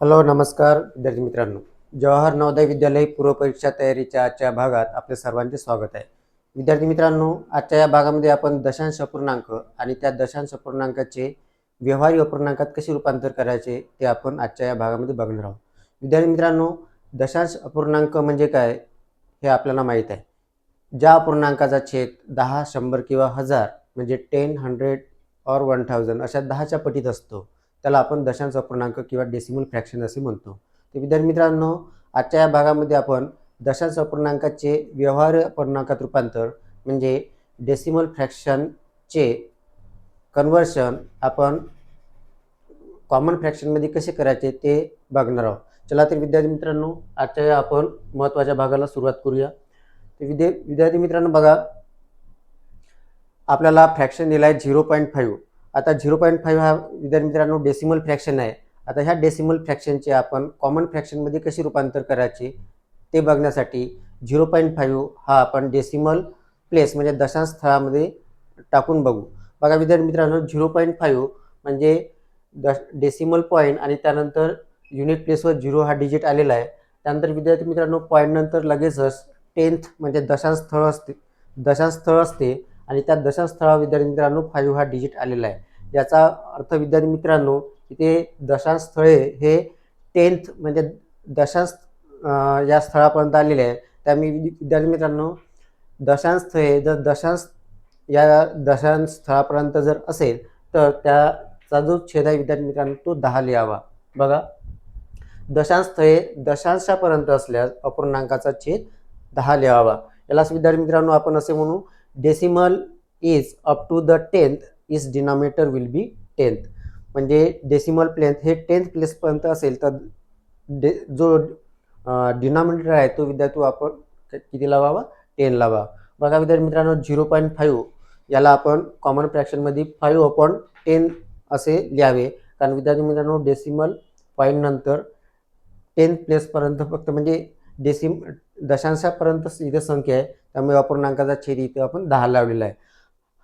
Hello नमस्कार विद्यार्थी मित्रांनो. जवाहर नवोदय विद्यालय पूर्वपरीक्षा तयारीच्या आजच्या भागात आपले सर्वांचे स्वागत आहे. विद्यार्थी मित्रांनो आजच्या या भागामध्ये आपण दशांश अपूर्णांक आणि त्या दशांश अपूर्णांकाचे व्यवहारी अपूर्णांकात कसे रूपांतर करायचे ते आपण आजच्या या भागामध्ये बघणार आहोत. विद्यार्थी मित्रांनो दशांश अपूर्णांक म्हणजे काय हे आपल्याला माहीत आहे. ज्या अपूर्णांकाचा छेद दहा शंभर किंवा हजार म्हणजे टेन हंड्रेड और वन थाउजंड अशा दहाच्या पटीत असतो त्याला आपण दशांश अपूर्णांक किंवा डेसिमल फ्रॅक्शन असे म्हणतो. तर विद्यार्थी मित्रांनो आजच्या या भागामध्ये आपण दशांश अपूर्णांकाचे व्यवहार अपूर्णांकात रूपांतर म्हणजे डेसिमल फ्रॅक्शनचे कन्व्हर्शन आपण कॉमन फ्रॅक्शनमध्ये कसे करायचे ते बघणार आहोत. चला तर विद्यार्थी मित्रांनो आजच्या या आपण महत्त्वाच्या भागाला सुरुवात करूया. तर विद्या विद्यार्थी मित्रांनो बघा आपल्याला फ्रॅक्शन दिला आहे झिरो पॉईंट फाईव्ह आता झिरो पॉईंट फाईव्ह हा विद्यार्थी मित्रांनो डेसिमल फ्रॅक्शन आहे. आता ह्या डेसिमल फ्रॅक्शनचे आपण कॉमन फ्रॅक्शनमध्ये कसे रूपांतर करायचे ते बघण्यासाठी झिरो पॉईंट फाईव्ह हा आपण डेसिमल प्लेस म्हणजे दशांश स्थळामध्ये टाकून बघू. बघा विद्यार्थी मित्रांनो झिरो पॉईंट फाईव्ह म्हणजे दश डेसिमल पॉईंट आणि त्यानंतर युनिट प्लेसवर झिरो हा डिजिट आलेला आहे. त्यानंतर विद्यार्थी मित्रांनो पॉईंटनंतर लगेचच टेन्थ म्हणजे दशांश स्थळ असते दशांश स्थळ असते. आणि त्या दशांशस्थळावर विद्यार्थी मित्रांनो फाईव्ह हा डिजिट आलेला आहे. याचा अर्थ विद्यार्थी मित्रांनो इथे दशांश स्थळे हे टेन्थ म्हणजे दशांश या स्थळापर्यंत आलेले आहे त्यामुळे विद्यार्थी मित्रांनो दशांशस्थळे जर दशांश या दशांश स्थळापर्यंत जर असेल तर त्याचा जो छेद आहे विद्यार्थी मित्रांनो तो दहा लिहावा. बघा. दशांश स्थळे दशांशापर्यंत असल्यास अपूर्णांकाचा छेद दहा लिहावा. यालाच विद्यार्थी मित्रांनो आपण असे म्हणू decimal is up to the tenth is denominator will be tenth म्हणजे डेसिमल प्लेन्थ हे टेन्थ प्लेसपर्यंत असेल तर डे जो डिनॉमिनेटर आहे तो विद्यार्थी आपण किती लावावा? टेन लावा बघा विद्यार्थी मित्रांनो झिरो पॉईंट फाईव्ह याला आपण कॉमन फ्रॅक्शनमध्ये फाईव्ह अपॉन टेन असे लिहावे. कारण विद्यार्थी मित्रांनो डेसिमल पॉईंट नंतर टेन प्लेसपर्यंत फक्त म्हणजे डेसिम दशांशापर्यंत इथे संख्या आहे. त्यामुळे अपूर्णांकाचा छेद इथे आपण दहा लावलेला आहे.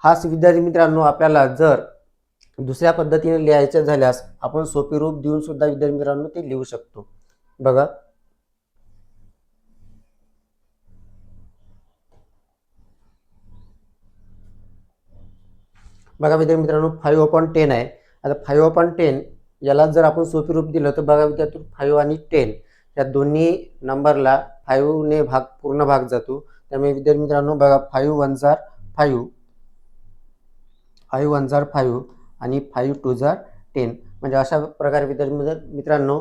हाच विद्यार्थी मित्रांनो आपल्याला जर दुसऱ्या पद्धतीने लिहायचं झाल्यास आपण सोपी रूप देऊन सुद्धा विद्यार्थी मित्रांनो ते लिहू शकतो. बघा. बघा विद्यार्थी मित्रांनो फाईव्ह अपॉन टेन आहे. आता फाईव्ह अपॉन टेन याला जर आपण सोपी रूप दिलं तर बघा विद्यार्थी फाईव्ह आणि टेन या दोन्ही नंबरला फाईव्हने भाग पूर्ण भाग जातो. त्यामुळे विद्यार्थी मित्रांनो बघा फाईव्ह वन जार फाईव्ह फाईव्ह वन जार फाईव्ह आणि फाईव्ह टू जार टेन. म्हणजे अशा प्रकारे विद्यार्थी मित्रांनो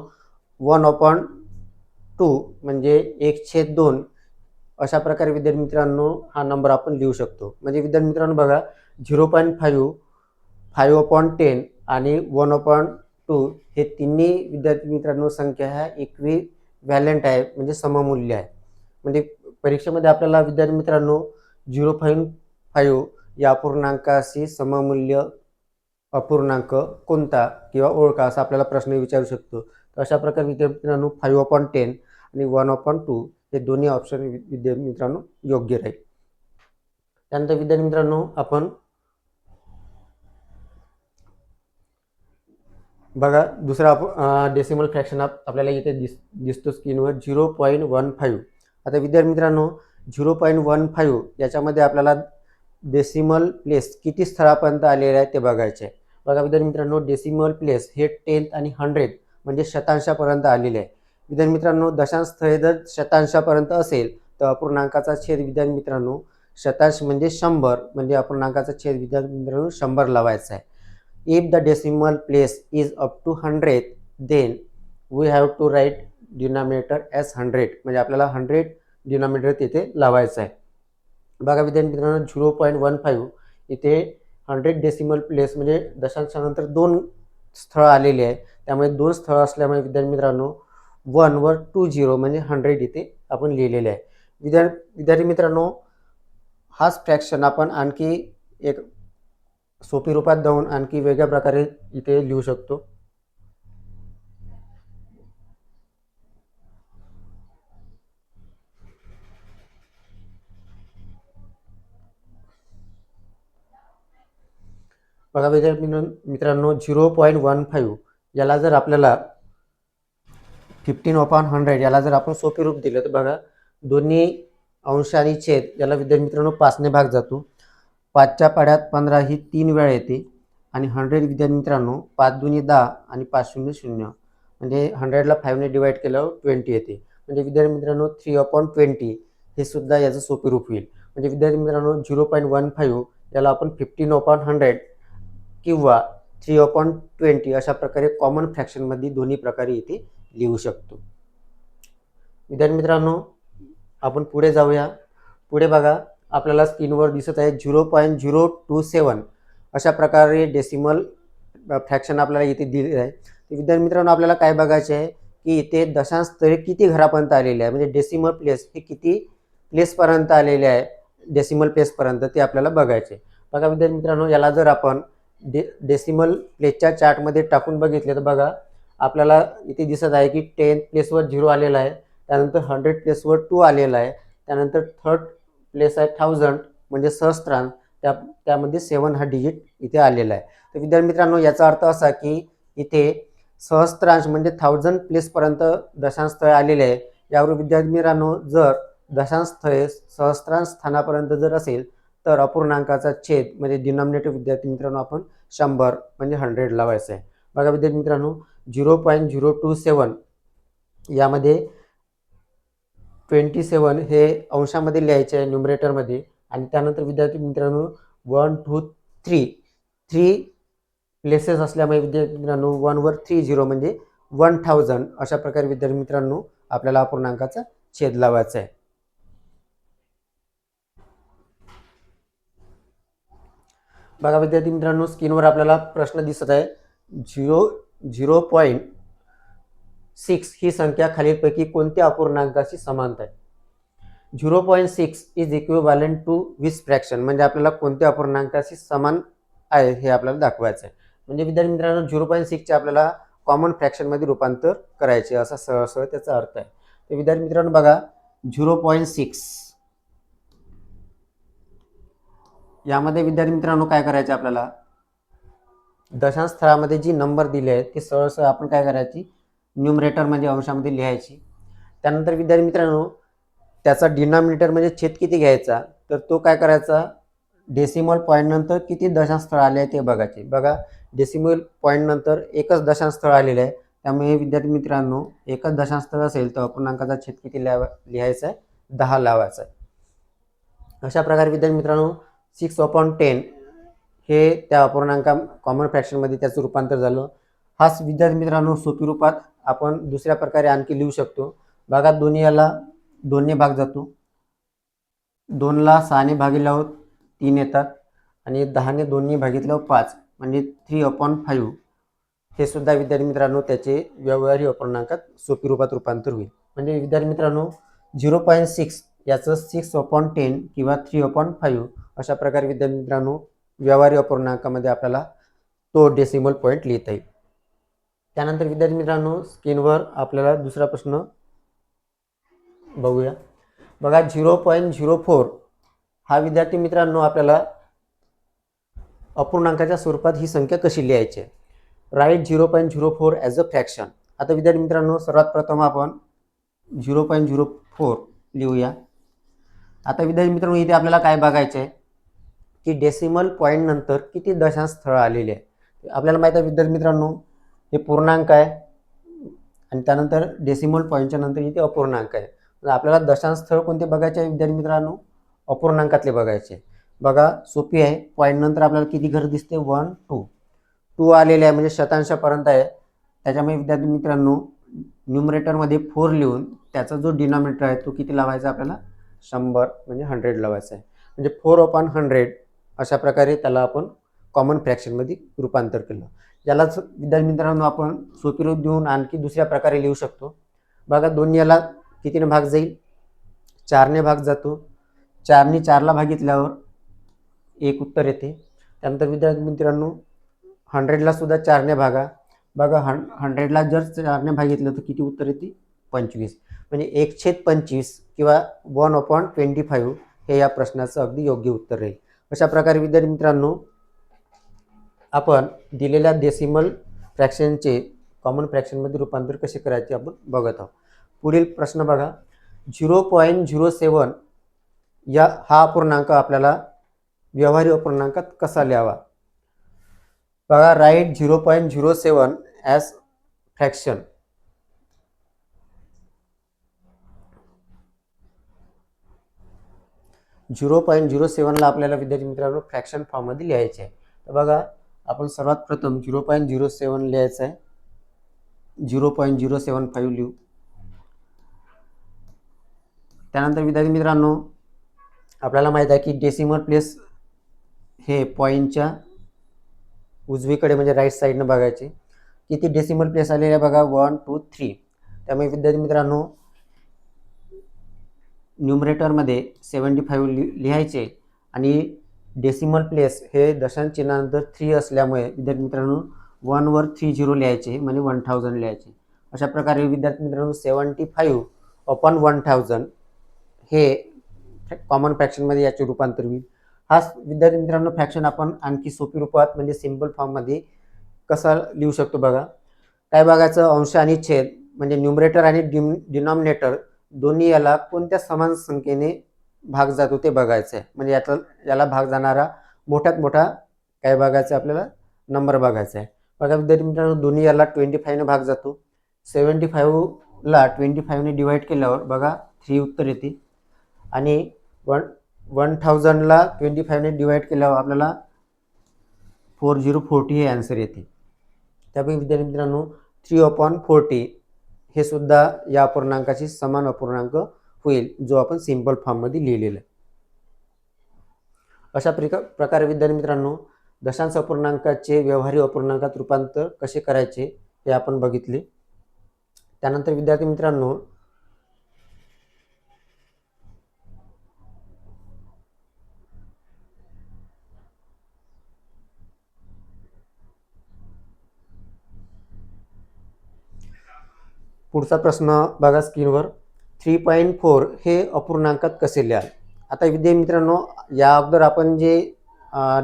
वन अपॉन टू म्हणजे एक छेद दोन. अशा प्रकारे विद्यार्थी मित्रांनो हा नंबर आपण लिहू शकतो. म्हणजे विद्यार्थी मित्रांनो बघा zero point five five upon ten आणि वन अपॉन टू हे तिन्ही विद्यार्थी मित्रांनो संख्या ह्या इक्वी व्हॅलेंट आहे म्हणजे सममूल्य आहे. म्हणजे परीक्षेमध्ये आपल्याला विद्यार्थी मित्रांनो झिरो फाईव्ह फाईव्ह या अपूर्णांकाशी सममूल्य अपूर्णांक कोणता किंवा ओळखा असा आपल्याला प्रश्न विचारू शकतो. तर अशा प्रकारे विद्यार्थी मित्रांनो फाईव्ह अपॉन टेन आणि वन अपॉन टू हे दोन्ही ऑप्शन विद्यार्थी मित्रांनो योग्य राहील. त्यानंतर विद्यार्थी मित्रांनो आपण बघा दुसरा आप डेसिमल फ्रॅक्शन आपल्याला इथे दिस दिसतो स्क्रीनवर झिरो पॉईंट वन फाईव्ह. आता विद्यार्थी मित्रांनो झिरो पॉईंट वन फाईव्ह याच्यामध्ये आपल्याला डेसिमल प्लेस किती स्थळापर्यंत आलेले आहे ते बघायचे आहे. बघा विद्यार्थी मित्रांनो डेसिमल प्लेस हे टेन्थ आणि हंड्रेड म्हणजे शतांशापर्यंत आलेले आहे. विद्यार्थी मित्रांनो दशांश स्थळे जर शतांशापर्यंत असेल तर अपूर्णांकाचा छेद विद्यार्थी मित्रांनो शतांश म्हणजे शंभर म्हणजे अपूर्णांकाचा छेद विद्यार्थी मित्रांनो शंभर लावायचा आहे. If the decimal place is up to hundred then we have to write denominator as 100 म्हणजे आपल्याला 100 डिनॉमिनेटर तिथे लावायचं आहे. बघा विद्यार्थी मित्रांनो झिरो पॉईंट वन फाईव्ह इथे हंड्रेड डेसिमल प्लेस म्हणजे दशांशानंतर दोन स्थळं आलेली आहे त्यामुळे दोन स्थळं असल्यामुळे विद्यार्थी मित्रांनो वन वर टू झिरो म्हणजे हंड्रेड इथे आपण लिहिलेले आहे. विद्या विद्यार्थी मित्रांनो हाच फ्रॅक्शन आपण आणखी एक सोपी रूपात जाऊन आणखी वेगळ्या प्रकारे इथे लिहू शकतो. बघा विद्यार्थी मित्रांनो झिरो पॉईंट वन फाईव्ह याला जर आपल्याला फिफ्टीन अपॉन हंड्रेड याला जर आपण सोपे रूप दिलं तर बघा दोन्ही अंश आणि छेद याला विद्यार्थी मित्रांनो पाचने भाग जातो. पाचच्या पाड्यात पंधरा ही तीन वेळा येते. आणि हंड्रेड विद्यार्थी मित्रांनो पाच दोन्ही दहा आणि पाच शून्य शून्य. म्हणजे हंड्रेडला फाईव्हने डिवाईड केल्यावर ट्वेंटी येते. म्हणजे विद्यार्थी मित्रांनो थ्री अपॉन ट्वेंटी हे सुद्धा याचं सोपे रूप होईल. म्हणजे विद्यार्थी मित्रांनो झिरो पॉईंट वन फाईव्ह याला आपण फिफ्टीन अपॉन हंड्रेड किंवा थ्री अपॉन ट्वेंटी अशा प्रकारे कॉमन फ्रॅक्शनमध्ये दोन्ही प्रकारे इथे लिहू शकतो. विद्यार्थी मित्रांनो आपण पुढे जाऊया. पुढे बघा आपल्याला स्क्रीनवर दिसत आहे zero point zero two seven अशा प्रकारे डेसिमल फ्रॅक्शन आपल्याला इथे दिलेलं आहे. तर विद्यार्थी मित्रांनो आपल्याला काय बघायचे आहे की इथे दशांश किती घरापर्यंत आलेले आहे? म्हणजे डेसिमल प्लेस हे किती प्लेसपर्यंत आलेले आहे? डेसिमल प्लेसपर्यंत ते आपल्याला बघायचे बघा विद्यार्थी मित्रांनो याला जर आपण डे डेसिमल प्लेसच्या चार्टमध्ये टाकून बघितले तर बघा आपल्याला इथे दिसत आहे की टेन प्लेसवर झिरो आलेला आहे. त्यानंतर हंड्रेड प्लेसवर टू आलेला आहे. त्यानंतर थर्ड प्लेस आहे थाउजंड म्हणजे सहस्त्रांश. त्या त्यामध्ये सेवन हा डिजिट इथे आलेला आहे. तर विद्यार्थी मित्रांनो याचा अर्थ असा की इथे सहस्त्रांश म्हणजे थाउजंड प्लेसपर्यंत दशांश स्थळे आलेले आहे. यावर विद्यार्थी मित्रांनो जर दशांश स्थळे सहस्त्रांश स्थानापर्यंत जर असेल तर अपूर्णांकाचा छेद म्हणजे डिनॉमिनेटर विद्यार्थी मित्रांनो आपण शंभर म्हणजे हंड्रेड लावायचं आहे बघा विद्यार्थी मित्रांनो zero point zero two seven यामध्ये ट्वेंटी सेवन हे अंशामध्ये लिहायचे आहे न्युमरेटरमध्ये आणि त्यानंतर विद्यार्थी मित्रांनो one two three three places असल्यामुळे विद्यार्थी मित्रांनो वनवर थ्री झिरो म्हणजे वन थाउजंड अशा प्रकारे विद्यार्थी मित्रांनो आपल्याला अपूर्णांकाचा छेद लावायचा आहे. बघा विद्यार्थी मित्रांनो स्क्रीनवर आपल्याला प्रश्न दिसत आहे. झिरो झिरो पॉईंट सिक्स ही संख्या खालीलपैकी कोणत्या अपूर्णांकाशी समानता आहे? Zero point six is equivalent to वीस फ्रॅक्शन म्हणजे आपल्याला कोणत्या अपूर्णांकाशी समान आहे हे आपल्याला दाखवायचं आहे. म्हणजे विद्यार्थी मित्रांनो झिरो पॉईंट सिक्सचे आपल्याला कॉमन फ्रॅक्शनमध्ये रूपांतर करायचे असा सहसह त्याचा अर्थ आहे. तर विद्यार्थी मित्रांनो बघा झिरो पॉईंट सिक्स यामध्ये विद्यार्थी मित्रांनो काय करायचं आपल्याला? दशांश स्थळामध्ये जी नंबर दिले आहेत ते सरळ आपण काय करायची? न्यूमरेटर म्हणजे अंशामध्ये लिहायची. त्यानंतर विद्यार्थी मित्रांनो त्याचा डिनॉमिनेटर म्हणजे छेद किती घ्यायचा? तर तो काय करायचा? डेसिमल पॉईंट नंतर किती दशांश स्थळ आले आहे ते बघायचे बघा डेसिमल पॉईंट नंतर एकच दशांश स्थळ आलेलं आहे त्यामुळे विद्यार्थी मित्रांनो एकच दशांश स्थळ असेल तर अपूर्णांकाचा छेद किती लिहावा लिहायचा आहे? दहा लावायचा आहे. अशा प्रकारे विद्यार्थी मित्रांनो सिक्स अपॉन टेन हे त्या अपूर्णांका कॉमन फ्रॅक्शनमध्ये त्याचं रूपांतर झालं. हाच विद्यार्थी मित्रांनो सोपी रूपात आपण दुसऱ्या प्रकारे आणखी लिहू शकतो. भागात दोन्ही याला दोनने भाग जातो. दोनला सहाने भागिल्यावर तीन येतात. आणि दहाने दोन्ही भागितल्यावर पाच. म्हणजे थ्री अपॉन फाईव्ह हे सुद्धा विद्यार्थी मित्रांनो त्याचे व्यवहारी अपूर्णांकात सोपी रूपात रूपांतर होईल. म्हणजे विद्यार्थी मित्रांनो झिरो पॉईंट सिक्स याचं सिक्स अपॉन टेन किंवा थ्री अपॉन फाईव्ह अशा प्रकारे विद्यार्थी मित्रांनो व्यवहारी अपूर्णांकामध्ये आपल्याला तो डेसिमल पॉईंट लिहिता येईल. त्यानंतर विद्यार्थी मित्रांनो स्क्रीनवर आपल्याला दुसरा प्रश्न बघूया. बघा झिरो पॉईंट झिरो फोर हा विद्यार्थी मित्रांनो आपल्याला अपूर्णांकाच्या स्वरूपात ही संख्या कशी लिहायची आहे? Write zero point zero four as a fraction आता विद्यार्थी मित्रांनो सर्वात प्रथम आपण झिरो पॉईंट झिरो फोर लिहूया. आता विद्यार्थी मित्रांनो इथे आपल्याला काय बघायचं आहे की डेसिमल पॉईंट नंतर किती दशांश स्थळं आलेली आहे आपल्याला माहीत आहे विद्यार्थी मित्रांनो हे पूर्णांक आहे आणि त्यानंतर डेसिमल पॉईंटच्या नंतर इथे अपूर्णांक आहे. आपल्याला दशांश स्थळ कोणते बघायचे आहे विद्यार्थी मित्रांनो? अपूर्णांकातले बघायचे. बघा सोपी आहे. पॉईंट नंतर आपल्याला किती घर दिसते? वन टू टू आलेले आहे म्हणजे शतांशापर्यंत आहे. त्याच्यामुळे विद्यार्थी मित्रांनो न्युमरेटरमध्ये फोर लिहून त्याचा जो डिनॉमिनेटर आहे तो किती लावायचा आपल्याला? शंभर म्हणजे हंड्रेड लावायचा आहे. म्हणजे फोर अपॉन हंड्रेड अशा प्रकारे त्याला आपण कॉमन फ्रॅक्शनमध्ये रूपांतर केलं. यालाच विद्यार्थी मित्रांनो आपण सोपीरूप देऊन आणखी दुसऱ्या प्रकारे लिहू शकतो. बघा दोन याला कितीने भाग जाईल? चारने भाग जातो. चारने चारला भागितल्यावर एक उत्तर येते. त्यानंतर विद्यार्थी मित्रांनो हंड्रेडला सुद्धा चारने भागा. बघा हं हंड्रेडला जर चारने भागितलं तर किती उत्तर येते? पंचवीस. म्हणजे एक छेद पंचवीस किंवा वन अपॉन ट्वेंटी फाईव्ह हे या प्रश्नाचं अगदी योग्य उत्तर राहील. अशा प्रकारे विद्यार्थी मित्रांनो आपण दिलेल्या डेसिमल फ्रॅक्शनचे कॉमन फ्रॅक्शनमध्ये रूपांतर कसे करायचे आपण बघत आहोत. पुढील प्रश्न बघा. झिरो पॉईंट झिरो सेवन या हा अपूर्णांक आपल्याला व्यवहारी अपूर्णांकात कसा लिहावा? बघा write zero point zero seven as fraction zero point zero सेवनला आपल्याला विद्यार्थी मित्रांनो फ्रॅक्शन फॉर्ममध्ये लिहायचे आहे. तर बघा आपण सर्वात प्रथम झिरो पॉईंट झिरो सेवन लिहायचं आहे. Zero point zero seven five लिहू. त्यानंतर विद्यार्थी मित्रांनो आपल्याला माहीत आहे की डेसिमल प्लेस हे पॉईंटच्या उजवीकडे म्हणजे राईट साईडनं बघायचे. किती डेसिमल प्लेस आलेले आहे बघा? वन टू थ्री त्यामुळे विद्यार्थी मित्रांनो न्युमरेटरमध्ये सेवन्टी फाईव्ह लि लिहायचे आणि डेसिमल प्लेस हे दशांश चिन्हानंतर थ्री असल्यामुळे विद्यार्थी मित्रांनो वनवर थ्री झिरो लिहायचे म्हणजे वन थाउजंड लिहायचे. अशा प्रकारे विद्यार्थी मित्रांनो seventy five upon one thousand हे कॉमन फ्रॅक्शनमध्ये याचे रूपांतर होईल. हा विद्यार्थी मित्रांनो फ्रॅक्शन आपण आणखी सोपी रूपात म्हणजे सिंपल फॉर्ममध्ये कसा लिहू शकतो बघा. काय बघायचं? अंश आणि छेद म्हणजे न्युमरेटर आणि डिम डिनॉमिनेटर दोन्ही याला कोणत्या समान संख्येने भाग जातो ते बघायचं आहे म्हणजे यातला याला भाग जाणारा मोठ्यात मोठा काय बघायचा आहे आपल्याला? नंबर बघायचा आहे बघा विद्यार्थी मित्रांनो दोन्ही याला ट्वेंटी फाईव्हने भाग जातो. सेवन्टी फाईव्हला ट्वेंटी फाईव्हने डिवाईड केल्यावर बघा थ्री उत्तर येते. आणि वन वन थाउजंडला ट्वेंटी फाईव्हने डिवाईड केल्यावर आपल्याला फोर झिरो फोर्टी हे आन्सर येते. त्यापैकी विद्यार्थी मित्रांनो थ्री अपॉन फोर्टी हे सुद्धा या अपूर्णांकाशी समान अपूर्णांक होईल जो आपण सिंपल फॉर्ममध्ये लिहिलेला आहे. अशा प्रिक प्रकारे विद्यार्थी मित्रांनो दशांश अपूर्णांकाचे व्यवहारी अपूर्णांकात रूपांतर कसे करायचे हे आपण बघितले. त्यानंतर विद्यार्थी मित्रांनो पुढचा प्रश्न बघा स्क्रीनवर. थ्री पॉईंट फोर हे अपूर्णांकात कसे लिहाल आता विद्यार्थी मित्रांनो या अगोदर आपण जे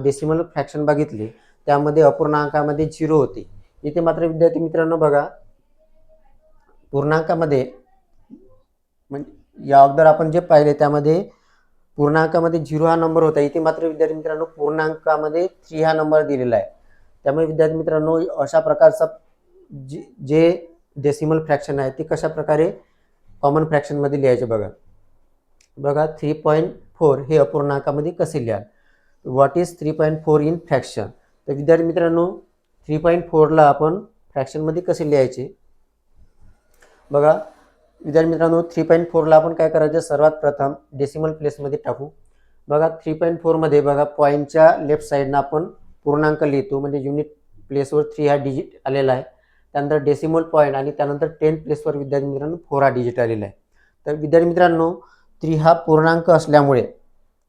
डेसिमल फ्रॅक्शन बघितले त्यामध्ये अपूर्णांकामध्ये झिरो होते. इथे मात्र विद्यार्थी मित्रांनो बघा पूर्णांकामध्ये म्हणजे या अगोदर आपण जे पाहिले त्यामध्ये पूर्णांकामध्ये झिरो हा नंबर होता. इथे मात्र विद्यार्थी मित्रांनो पूर्णांकामध्ये थ्री हा नंबर दिलेला आहे. त्यामुळे विद्यार्थी मित्रांनो अशा प्रकारचा जे जे डेसिमल फ्रॅक्शन आहे ते कशा प्रकारे कॉमन फ्रॅक्शनमध्ये लिहायचे बघा. बघा थ्री पॉईंट फोर हे अपूर्णांकामध्ये कसे लिहाल? What is three point four in fraction तर विद्यार्थी मित्रांनो थ्री पॉईंट फोरला आपण फ्रॅक्शनमध्ये कसे लिहायचे? बघा विद्यार्थी मित्रांनो थ्री पॉईंट फोरला आपण काय करायचं? सर्वात प्रथम डेसिमल प्लेसमध्ये टाकू. बघा थ्री पॉईंट फोरमध्ये बघा पॉईंटच्या लेफ्ट साईडनं आपण पूर्णांक लिहितो. म्हणजे युनिट प्लेसवर थ्री हा डिजिट आलेला आहे. त्यानंतर डेसिमल पॉईंट आणि त्यानंतर टेन प्लेसवर विद्यार्थी मित्रांनो फोर हा डिजिट आलेला आहे. तर विद्यार्थी मित्रांनो थ्री हा पूर्णांक असल्यामुळे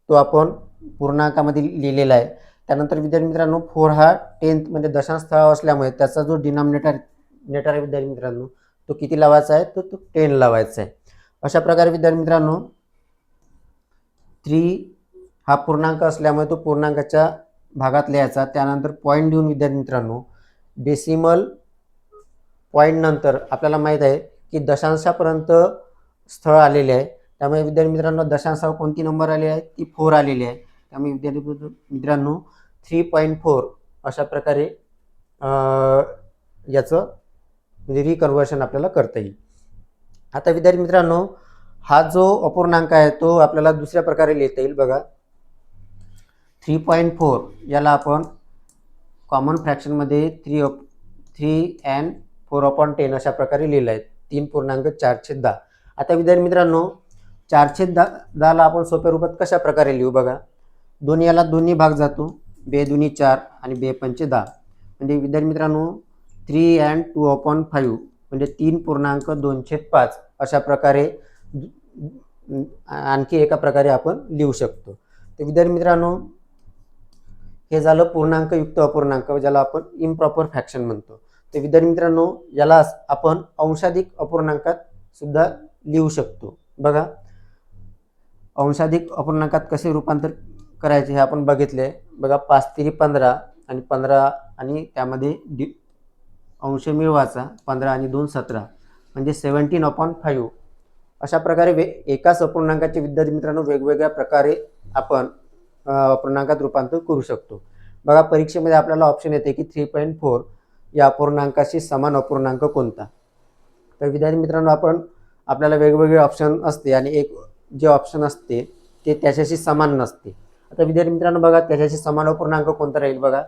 तो आपण पूर्णांकामध्ये लिहिलेला आहे. त्यानंतर विद्यार्थी मित्रांनो फोर हा टेन्थ म्हणजे दशांश स्थळ असल्यामुळे त्याचा जो डिनॉमिनेटर नेटर आहे विद्यार्थी मित्रांनो तो किती लावायचा आहे? तर तो टेन लावायचा आहे. अशा प्रकारे विद्यार्थी मित्रांनो थ्री हा पूर्णांक असल्यामुळे तो पूर्णांकाच्या भागात लिहायचा. त्यानंतर पॉईंट देऊन विद्यार्थी मित्रांनो डेसिमल पॉईंटनंतर आपल्याला माहीत आहे की दशांशापर्यंत स्थळ आलेले आहे. त्यामुळे विद्यार्थी मित्रांनो दशांशावर कोणती नंबर आली आहे? ती फोर आलेली आहे. त्यामुळे विद्यार्थी मित्रांनो थ्री पॉईंट फोर अशा प्रकारे याचं म्हणजे रिकन्व्हर्शन आपल्याला करता येईल. आता विद्यार्थी मित्रांनो हा जो अपूर्णांक आहे तो आपल्याला दुसऱ्या प्रकारे लिहिता येईल बघा. थ्री पॉईंट फोर याला आपण common फ्रॅक्शनमध्ये three up three and four upon ten अशा प्रकारे लिहिलं आहे. तीन पूर्णांक चारशे दहा. आता विद्यार्थी मित्रांनो चारशे दहा दहाला आपण सोप्या रूपात कशा प्रकारे लिहू बघा? दोन्ही याला दोन्ही भाग जातो. बे दोन्ही चार आणि बे पंचे दहा. म्हणजे विद्यार्थी मित्रांनो three and two upon five म्हणजे तीन पूर्णांक दोनशे पाच अशा प्रकारे आणखी एका प्रकारे आपण लिहू शकतो. तर विद्यार्थी मित्रांनो हे झालं पूर्णांकयुक्त अपूर्णांक ज्याला आपण इम्प्रॉपर फॅक्शन म्हणतो. तर विद्यार्थी मित्रांनो याला आपण अंशाधिक अपूर्णांकात सुद्धा लिहू शकतो. बघा अंशाधिक अपूर्णांकात कसे रूपांतर करायचे हे आपण बघितले. बघा पाच तिरी पंधरा आणि पंधरा आणि त्यामध्ये डि अंश मिळवायचा पंधरा आणि दोन सतरा. म्हणजे सेवन्टीन अपॉन फाईव्ह अशा प्रकारे वे एकाच अपूर्णांकाचे विद्यार्थी मित्रांनो वेगवेगळ्या प्रकारे आपण अपूर्णांकात रूपांतर करू शकतो. बघा परीक्षेमध्ये आपल्याला ऑप्शन येते की थ्री पॉईंट फोर या अपूर्णांकाशी समान अपूर्णांक कोणता? तर विद्यार्थी मित्रांनो आपण आपल्याला वेगवेगळे ऑप्शन असते आणि एक जे ऑप्शन असते ते त्याच्याशी समान नसते. आता विद्यार्थी मित्रांनो बघा त्याच्याशी समान अपूर्णांक कोणता राहील बघा.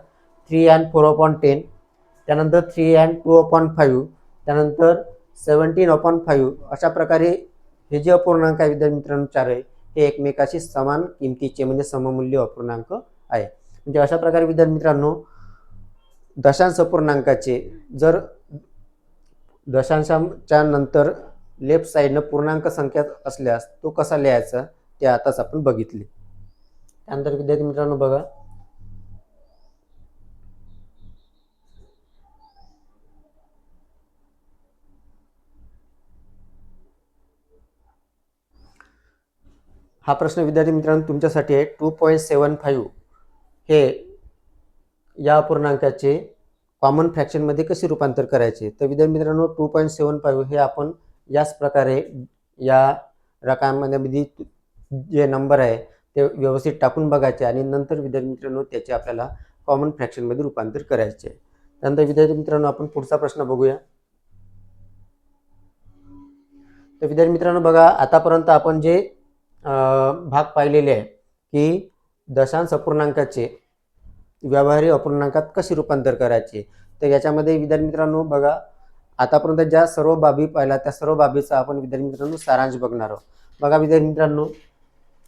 Three and four upon ten त्यानंतर three and two upon five त्यानंतर सेवन्टीन अपॉन फाईव्ह अशा प्रकारे हे जे अपूर्णांक आहे विद्यार्थी मित्रांनो चार आहे हे एकमेकाशी समान किमतीचे म्हणजे सममूल्य अपूर्णांक आहे. म्हणजे अशा प्रकारे विद्यार्थी मित्रांनो दशांश पूर्णांकाचे जर दशांशाच्या नंतर लेफ्ट साईडनं पूर्णांक संख्या असल्यास तो कसा लिहायचा? ते आताच आपण बघितले. त्यानंतर विद्यार्थी मित्रांनो बघा. हा प्रश्न विद्यार्थी मित्रांनो तुमच्यासाठी आहे. टू पॉईंट सेवन फाईव्ह हे या अपूर्णांकाचे कॉमन फ्रॅक्शनमध्ये कसे रूपांतर करायचे? तर विद्यार्थी मित्रांनो टू पॉईंट सेवन फाईव्ह हे आपण याच प्रकारे या रकांमध्ये जे नंबर आहे ते व्यवस्थित टाकून बघायचे आणि नंतर विद्यार्थी मित्रांनो त्याचे आपल्याला कॉमन फ्रॅक्शनमध्ये रूपांतर करायचे. त्यानंतर विद्यार्थी मित्रांनो आपण पुढचा प्रश्न बघूया. तर विद्यार्थी मित्रांनो बघा आतापर्यंत आपण जे भाग पाहिलेले आहे की दशांश अपूर्णांकाचे व्यावहारिक अपूर्णांकात कसे रूपांतर करायचे? तर याच्यामध्ये विद्यार्थी मित्रांनो बघा आतापर्यंत ज्या सर्व बाबी पाहिल्या त्या सर्व बाबीचा आपण विद्यार्थी मित्रांनो सारांश बघणार आहोत. बघा विद्यार्थी मित्रांनो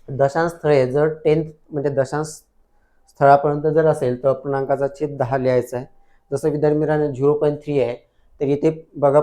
दशांश स्थळे जर टेन्थ म्हणजे दशांश स्थळापर्यंत जर असेल तर अपूर्णांकाचा छेद दहा लिहायचा आहे. जसं विद्यार्थी मित्रांनो झिरो पॉईंट थ्री आहे तर इथे बघा